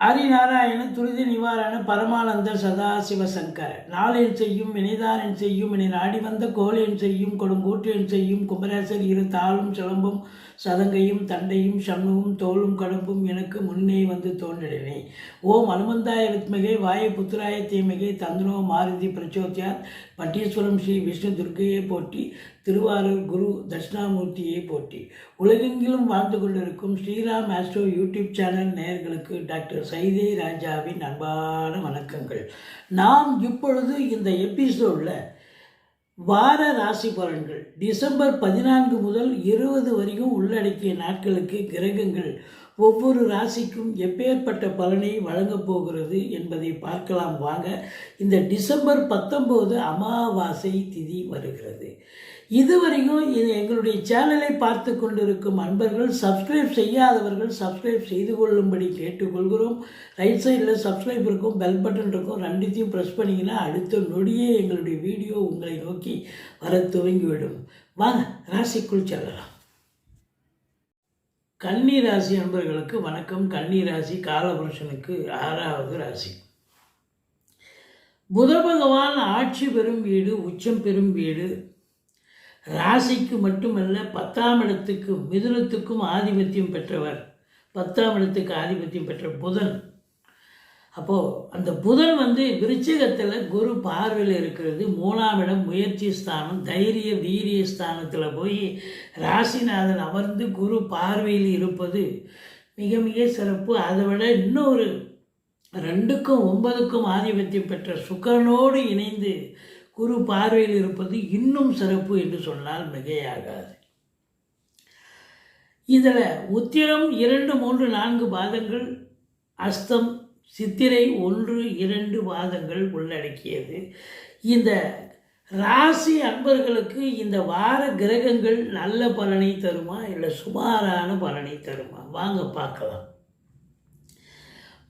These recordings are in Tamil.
ஹரிநாராயண துரித நிவாரண பரமானந்த சதாசிவ சங்கர. நாளின் செய்யும் வினைதாரன் செய்யும் இனி நாடி வந்த கோலின் செய்யும் கொடுங்கூற்றின் செய்யும் குமரேசர் இரு தாளும் சிலம்பும் சதங்கையும் தண்டையும் சண்முகம் தோளும் கடம்பும் எனக்கு முன்னே வந்து தோன்றினே ஓம் அனுமந்தாய வித்மகே வாயு புத்திராய தீமகை தந்தனோ மாருதி பிரச்சோத்யார் பட்டீஸ்வரம் ஸ்ரீ விஷ்ணு துர்க்கையை போட்டி திருவாரூர் குரு தட்சிணாமூர்த்தியை போட்டி உலகெங்கிலும் வாழ்ந்து கொண்டிருக்கும் ஸ்ரீராம் ஆஸ்ட்ரோ யூடியூப் சேனல் நேயர்களுக்கு டாக்டர் சைதே ராஜாவின் அன்பான வணக்கங்கள். நாம் இப்பொழுது இந்த எபிசோடில் வார ராசி பலன்கள். டிசம்பர் பதினான்கு முதல் இருபது வரைக்கும் உள்ளடக்கிய நாட்களுக்கு கிரகங்கள். ஒவ்வொரு ராசிக்கும் எப்பேற்பட்ட பலனை வழங்கப் போகிறது என்பதை பார்க்கலாம் வாங்க. இந்த டிசம்பர் பத்தொம்போது அமாவாசை திதி வருகிறது. இதுவரையும் இது எங்களுடைய சேனலை பார்த்து கொண்டிருக்கும் அன்பர்கள் சப்ஸ்கிரைப் செய்யாதவர்கள் சப்ஸ்கிரைப் செய்து கொள்ளும்படி கேட்டுக்கொள்கிறோம். ரைட் சைடில் சப்ஸ்கிரைப் இருக்கும் பெல் பட்டன் இருக்கும் ரெண்டுத்தையும் ப்ரெஸ் பண்ணிங்கன்னா அடுத்த நொடியே எங்களுடைய வீடியோ உங்களை நோக்கி வர துவங்கிவிடும். வாங்க ராசிக்குள் செல்லலாம். கன்னி ராசி அன்பர்களுக்கு வணக்கம். கன்னி ராசி காலபுருஷனுக்கு ஆறாவது ராசி. புத பகவான் ஆட்சி பெறும் வீடு உச்சம் பெறும் வீடு ராசிக்கு மட்டுமல்ல பத்தாம் இடத்துக்கு மிதுனத்துக்கும் ஆதிபத்தியம் பெற்றவர். பத்தாம் இடத்துக்கு ஆதிபத்தியம் பெற்ற புதன். அப்போது அந்த புதன் வந்து விருச்சகத்தில் குரு பார்வையில் இருக்கிறது. மூணாம் இடம் முயற்சி ஸ்தானம் தைரிய வீரிய ஸ்தானத்தில் போய் ராசிநாதன் அமர்ந்து குரு பார்வையில் இருப்பது மிக மிக சிறப்பு. அதை விட இன்னொரு ரெண்டுக்கும் ஒன்பதுக்கும் ஆதிபத்தியம் பெற்ற சுக்கரனோடு இணைந்து குரு பார்வையில் இருப்பது இன்னும் சிறப்பு என்று சொன்னால் மிகையாகாது. இதில் உத்திரம் இரண்டு மூன்று நான்கு பாதங்கள் அஸ்தம் சித்திரை ஒன்று இரண்டு பாதங்கள் உள்ளடக்கியது. இந்த ராசி அன்பர்களுக்கு இந்த வார கிரகங்கள் நல்ல பலனை தருமா? இல்லை சுமாரான பலனை தருமா? வாங்க பார்க்கலாம்.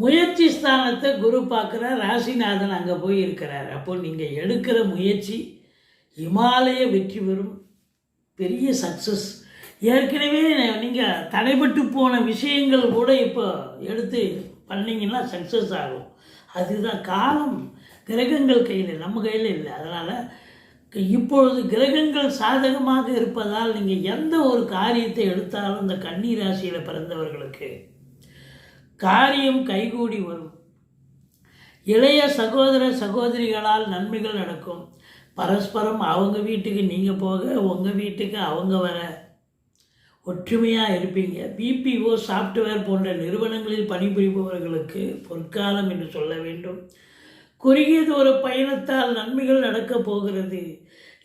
முயற்சி ஸ்தானத்தை குரு பார்க்குறார் ராசிநாதன் அங்கே போய் இருக்கிறார் அப்போ நீங்கள் எடுக்கிற முயற்சி இமாலய வெற்றி பெறும். பெரிய சக்ஸஸ் ஏற்கனவே நீங்கள் தடைபட்டு போன விஷயங்கள் கூட இப்போ எடுத்து பண்ணிங்கன்னா சக்ஸஸ் ஆகும். அதுதான் காலம். கிரகங்கள் கையில் நம்ம கையில் இல்லை. அதனால் இப்பொழுது கிரகங்கள் சாதகமாக இருப்பதால் நீங்கள் எந்த ஒரு காரியத்தை எடுத்தாலும் இந்த கன்னி ராசியில் பிறந்தவர்களுக்கு காரியம் கைகூடி வரும். இளைய சகோதர சகோதரிகளால் நன்மைகள் நடக்கும். பரஸ்பரம் அவங்க வீட்டுக்கு நீங்கள் போக உங்கள் வீட்டுக்கு அவங்க வர ஒற்றுமையாக இருப்பீங்க. பிபிஓ சாஃப்ட்வேர் போன்ற நிறுவனங்களில் பணிபுரிபவர்களுக்கு பொற்காலம் என்று சொல்ல வேண்டும். குறுகியது ஒரு பயணத்தால் நன்மைகள் நடக்கப் போகிறது.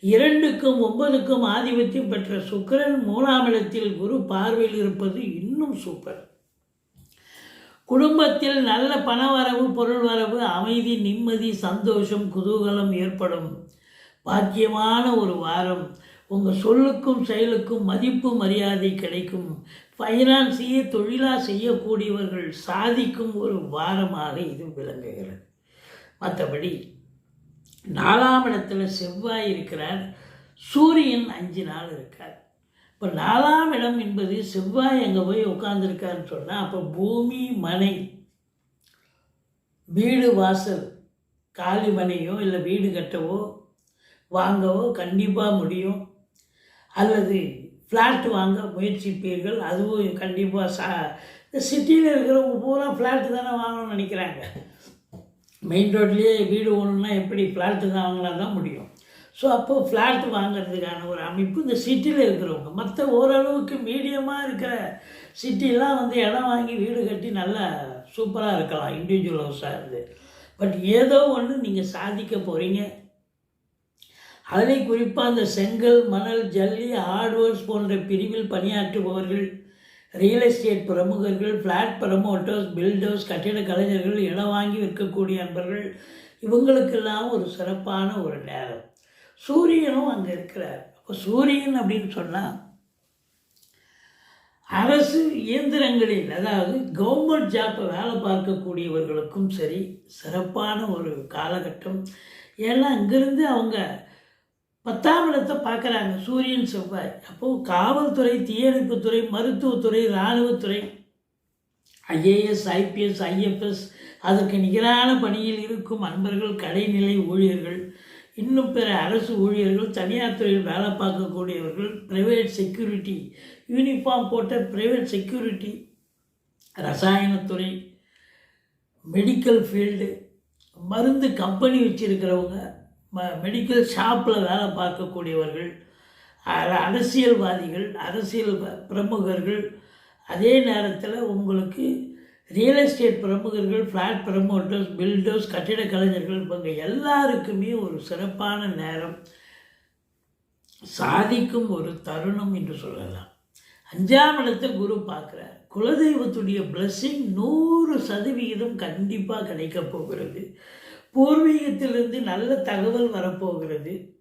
இரண்டுக்கும் ஒன்பதுக்கும் ஆதிபத்தியம் பெற்ற சுக்கிரன் மூணாம் இடத்தில் குரு பார்வையில் இருப்பது இன்னும் சூப்பர். குடும்பத்தில் நல்ல பணவரவு பொருள் வரவு அமைதி நிம்மதி சந்தோஷம் குதூகலம் ஏற்படும். பாக்கியமான ஒரு வாரம். உங்கள் சொல்லுக்கும் செயலுக்கும் மதிப்பு மரியாதை கிடைக்கும். ஃபைனான்ஸையே தொழிலாக செய்யக்கூடியவர்கள் சாதிக்கும் ஒரு வாரமாக இது விளங்குகிறது. மற்றபடி நாலாம் இடத்துல செவ்வாய் இருக்கிறார். சூரியன் அஞ்சு நாள் இருக்கார். இப்போ நாலாம் இடம் என்பது செவ்வாய் அங்கே போய் உட்காந்துருக்காருன்னு சொன்னால் அப்போ பூமி மனை வீடு வாசல் காலி மனையோ இல்லை வீடு கட்டவோ வாங்கவோ கண்டிப்பாக முடியும். அல்லது ஃப்ளாட் வாங்க முயற்சிப்பீர்கள் அதுவும் கண்டிப்பாக சா இந்த சிட்டியில் இருக்கிறவங்க பூரா ஃப்ளாட்டு தானே வாங்கணும்னு நினைக்கிறாங்க. மெயின் ரோட்லேயே வீடு ஓணுன்னா எப்படி ஃப்ளாட்டு தான் வாங்கினா தான் முடியும். ஸோ அப்போது ஃப்ளாட் வாங்குறதுக்கான ஒரு அமைப்பு இந்த சிட்டியில் இருக்கிறவங்க. மற்ற ஓரளவுக்கு மீடியமாக இருக்கிற சிட்டிலாம் வந்து இடம் வாங்கி வீடு கட்டி நல்லா சூப்பராக இருக்கலாம் இண்டிவிஜுவல் ஹவுஸாக இருந்து. பட் ஏதோ ஒன்று நீங்கள் சாதிக்க போகிறீங்க அதில் குறிப்பாக அந்த செங்கல் மணல் ஜல்லி ஹார்ட்வேர்ஸ் போன்ற பிரிவில் பணியாற்றுபவர்கள் ரியல் எஸ்டேட் பிரமுகர்கள் ஃப்ளாட் ப்ரமோட்டர்ஸ் பில்டர்ஸ் கட்டிட கலைஞர்கள் இடம் வாங்கி விற்கக்கூடிய நண்பர்கள் இவங்களுக்கெல்லாம் ஒரு சிறப்பான ஒரு நேரம். சூரியனும் அங்கே இருக்கிறார். அப்போ சூரியன் அப்படின்னு சொன்னால் அரசு இயந்திரங்களில் அதாவது கவர்மெண்ட் ஜாப்பை வேலை பார்க்கக்கூடியவர்களுக்கும் சரி சிறப்பான ஒரு காலகட்டம். ஏன்னா அங்கேருந்து அவங்க பத்தாம் இடத்தை பார்க்குறாங்க சூரியன் செவ்வாய். அப்போது காவல்துறை தீயணைப்புத்துறை மருத்துவத்துறை இராணுவத்துறை ஐஏஎஸ் ஐபிஎஸ் ஐஎஃப்எஸ் அதற்கு நிகரான பணியில் இருக்கும் அன்பர்கள் கடைநிலை ஊழியர்கள் இன்னும் பிற அரசு ஊழியர்கள் தனியார் துறையில் வேலை பார்க்கக்கூடியவர்கள் ப்ரைவேட் செக்யூரிட்டி யூனிஃபார்ம் போட்ட ப்ரைவேட் செக்யூரிட்டி ரசாயனத்துறை மெடிக்கல் ஃபீல்டு மருந்து கம்பெனி வச்சுருக்கிறவங்க ம மெடிக்கல் ஷாப்பில் வேலை பார்க்கக்கூடியவர்கள் அரசியல்வாதிகள் அரசியல் ப- பிரமுகர்கள் அதே நேரத்தில் உங்களுக்கு ரியல் எஸ்டேட் பிரமுகர்கள் ஃப்ளாட் ப்ரமோட்டர்ஸ் பில்டர்ஸ் கட்டிட கலைஞர்கள் இவங்க எல்லாருக்குமே ஒரு சிறப்பான நேரம். சாதிக்கும் ஒரு தருணம் என்று சொல்லலாம். அஞ்சாம் இடத்தை குரு பார்க்குறார். குலதெய்வத்துடைய பிளஸ்ஸிங் நூறு சதவிகிதம் கண்டிப்பாக கிடைக்கப் போகிறது. பூர்வீகத்திலிருந்து நல்ல தகவல் வரப்போகிறது.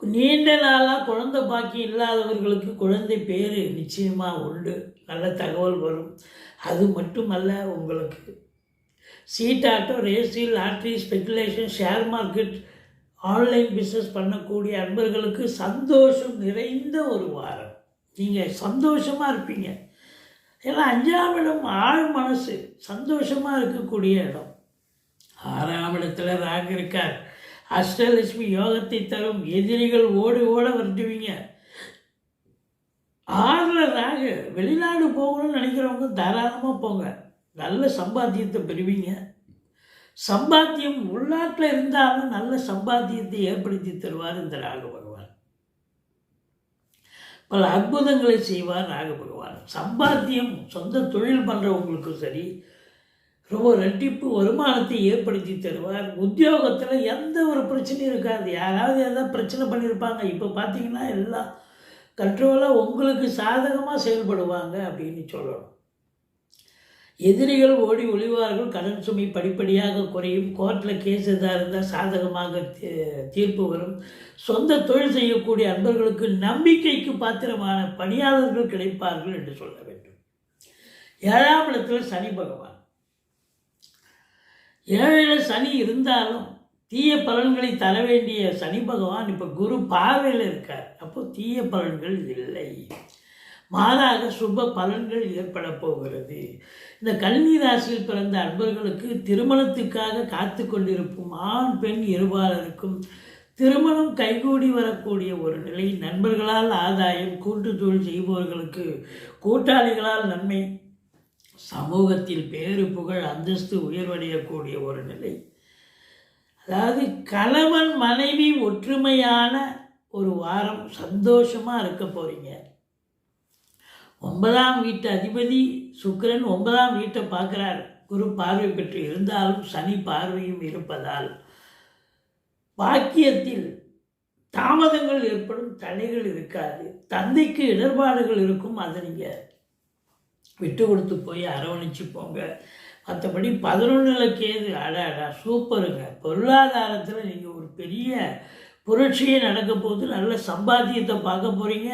நீண்ட நாளாக குழந்தை பாக்கி இல்லாதவர்களுக்கு குழந்தை பேர் நிச்சயமாக உண்டு. நல்ல தகவல் வரும். அது மட்டுமல்ல உங்களுக்கு சீட்டாட்டம் ரேசி lottery speculation share market online business பண்ணக்கூடிய அன்பர்களுக்கு சந்தோஷம் நிறைந்த ஒரு வாரம். நீங்கள் சந்தோஷமாக இருப்பீங்க. ஏன்னா அஞ்சாம் இடம் ஆழ் மனசு சந்தோஷமாக இருக்கக்கூடிய இடம். ஆறாம் இடத்துல ராகு இருக்கார். அஷ்டலட்சுமி யோகத்தை தரும் எதிரிகள் ஓடி ஓட வருட்டுவீங்க ஆறில் ராகு வெளிநாடு போகணும்னு நினைக்கிறவங்க தாராளமாக போங்க. நல்ல சம்பாத்தியத்தை பெறுவீங்க. சம்பாத்தியம் உள்நாட்டில் இருந்தாலும் நல்ல சம்பாத்தியத்தை ஏற்படுத்தி தருவார் இந்த ராகு பகவான். பல அற்புதங்களை செய்வார் ராகு பகவான். சம்பாத்தியம் சொந்த தொழில் பண்ணுறவங்களுக்கும் சரி ரொம்ப ரெட்டிப்பு வருமானத்தை ஏற்படுத்தி தருவார். உத்தியோகத்தில் எந்த ஒரு பிரச்சனையும் இருக்காது. யாராவது எதாவது பிரச்சனை பண்ணியிருப்பாங்க இப்போ பார்த்தீங்கன்னா எல்லாம் கண்ட்ரோலாக உங்களுக்கு சாதகமாக செயல்படுவாங்க அப்படின்னு சொல்லணும். எதிரிகள் ஓடி ஒளிவார்கள். கடன் சுமை படிப்படியாக குறையும். கோர்ட்டில் கேஸ் எதாக இருந்தால் சாதகமாக தீ- தீர்ப்பு வரும். சொந்த தொழில் செய்யக்கூடிய அன்பர்களுக்கு நம்பிக்கைக்கு பாத்திரமான பணியாளர்கள் கிடைப்பார்கள் என்று சொல்ல வேண்டும். ஏழாம் இடத்தில் சனி பகவான். ஏழில் சனி இருந்தாலும் தீய பலன்களை தர வேண்டிய சனி பகவான் இப்போ குரு பார்வையில் இருக்கார். அப்போ தீய பலன்கள் இல்லை. மாறாக சுப பலன்கள் ஏற்பட போகிறது. இந்த கன்னி ராசியில் பிறந்த அன்பர்களுக்கு திருமணத்துக்காக காத்து கொண்டிருக்கும் ஆண் பெண் இருபாலருக்கும் திருமணம் கைகூடி வரக்கூடிய ஒரு நிலை நண்பர்களால் ஆதாயம் கூட்டு தொழில் செய்பவர்களுக்கு கூட்டாளிகளால் நன்மை சமூகத்தில் பேரு புகழ் அந்தஸ்து உயர்வடையக்கூடிய ஒரு நிலை. அதாவது கணவன் மனைவி ஒற்றுமையான ஒரு வாரம் சந்தோஷமாக இருக்க போகிறீங்க ஒன்பதாம் வீட்டு அதிபதி சுக்கரன் ஒன்பதாம் வீட்டை பார்க்குறார். குரு பார்வை பெற்று இருந்தாலும் சனி பார்வையும் இருப்பதால். பாக்கியத்தில் தாமதங்கள் ஏற்படும் தடைகள் இருக்காது. தந்தைக்கு இடர்பாடுகள் இருக்கும் அதை நீங்கள் விட்டு கொடுத்து போய் அரவணைச்சு போங்க. மற்றபடி பதினொன்றில் கேது அட அடா சூப்பருங்க. பொருளாதாரத்தில் நீங்கள் ஒரு பெரிய புரட்சியே நடக்க போது நல்ல சம்பாத்தியத்தை பார்க்க போகிறீங்க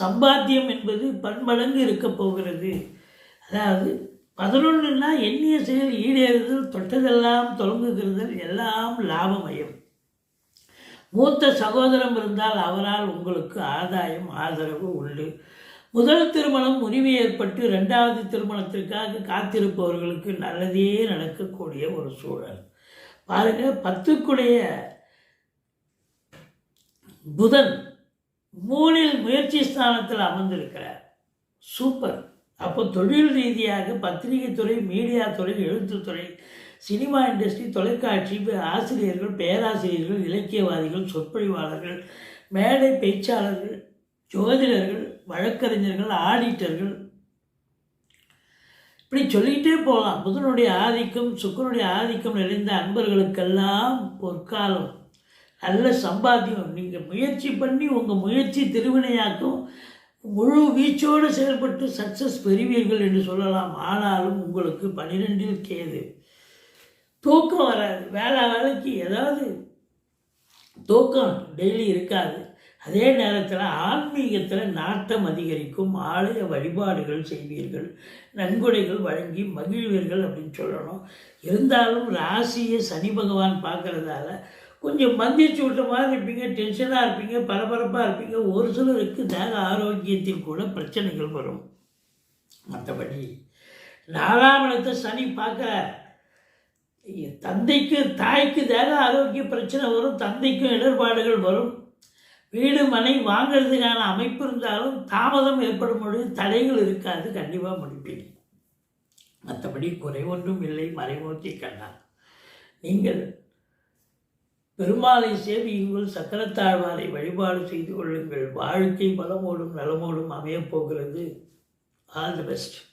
சம்பாத்தியம் என்பது பன்மடங்கு இருக்க போகிறது. அதாவது பதினொன்றுனா எண்ணிய செயல் ஈடேறுதல் தொட்டதெல்லாம் தொடங்குகிறதல் எல்லாம் லாபமயம். மூத்த சகோதரம் இருந்தால் அவரால் உங்களுக்கு ஆதாயம் ஆதரவு உண்டு. முதல் திருமணம் முறிவு ஏற்பட்டு ரெண்டாவது திருமணத்திற்காக காத்திருப்பவர்களுக்கு நல்லதே நடக்கக்கூடிய ஒரு சூழல். பாருங்க பத்துக்குடைய புதன் மூணில் முயற்சி ஸ்தானத்தில் அமர்ந்திருக்கிறார். சூப்பர் அப்போ தொழில் ரீதியாக பத்திரிகை துறை மீடியா துறை எழுத்துத்துறை சினிமா இண்டஸ்ட்ரி தொலைக்காட்சி ஆசிரியர்கள் பேராசிரியர்கள் இலக்கியவாதிகள் சொற்பொழிவாளர்கள் மேடை பேச்சாளர்கள் ஜோதிடர்கள் வழக்கறிஞர்கள் ஆடிட்டர்கள். இப்படி சொல்லிக்கிட்டே போகலாம். புதனுடைய ஆதிக்கம் சுக்கரனுடைய ஆதிக்கம் நிறைந்த அன்பர்களுக்கெல்லாம் பொற்காலம். நல்ல சம்பாத்தியம். நீங்கள் முயற்சி பண்ணி உங்கள் முயற்சி திருவினையாக்கும் முழு வீச்சோடு செயல்பட்டு சக்ஸஸ் பெறுவீர்கள் என்று சொல்லலாம். ஆனாலும் உங்களுக்கு பன்னிரெண்டில் கேது. தூக்கம் வராது. வேலை வேலைக்கு ஏதாவது தூக்கம் டெய்லி இருக்காது. அதே நேரத்தில் ஆன்மீகத்தில் நாட்டம் அதிகரிக்கும் ஆலய வழிபாடுகள் செய்வீர்கள் நன்கொடைகள் வழங்கி மகிழ்வீர்கள் அப்படின்னு சொல்லணும். இருந்தாலும் ராசியை சனி பகவான் பார்க்குறதால கொஞ்சம் மந்திச்சு விட்ட மாதிரி இருப்பீங்க டென்ஷனாக இருப்பீங்க பரபரப்பாக இருப்பீங்க. ஒரு சிலருக்கு தேக ஆரோக்கியத்தில் கூட பிரச்சனைகள் வரும். மற்றபடி நாலாம் இடத்தை சனி பார்க்குறார். தந்தைக்கு தாய்க்கு தேக ஆரோக்கிய பிரச்சனை வரும் தந்தைக்கும் இடர்பாடுகள் வரும். வீடு மனை வாங்கிறதுக்கான அமைப்பு இருந்தாலும் தாமதம் ஏற்படும் பொழுது தடைகள் இருக்காது. கண்டிப்பாக முடிப்பீங்க. மற்றபடி குறை ஒன்றும் இல்லை. மறைமூர்த்தி கண்ணா. நீங்கள் பெருமாளை சேவியுங்கள் சக்கரத்தாழ்வாரை வழிபாடு செய்து கொள்ளுங்கள். வாழ்க்கை பலமோடும் நலமோடும் அமையப் போகிறது. All the best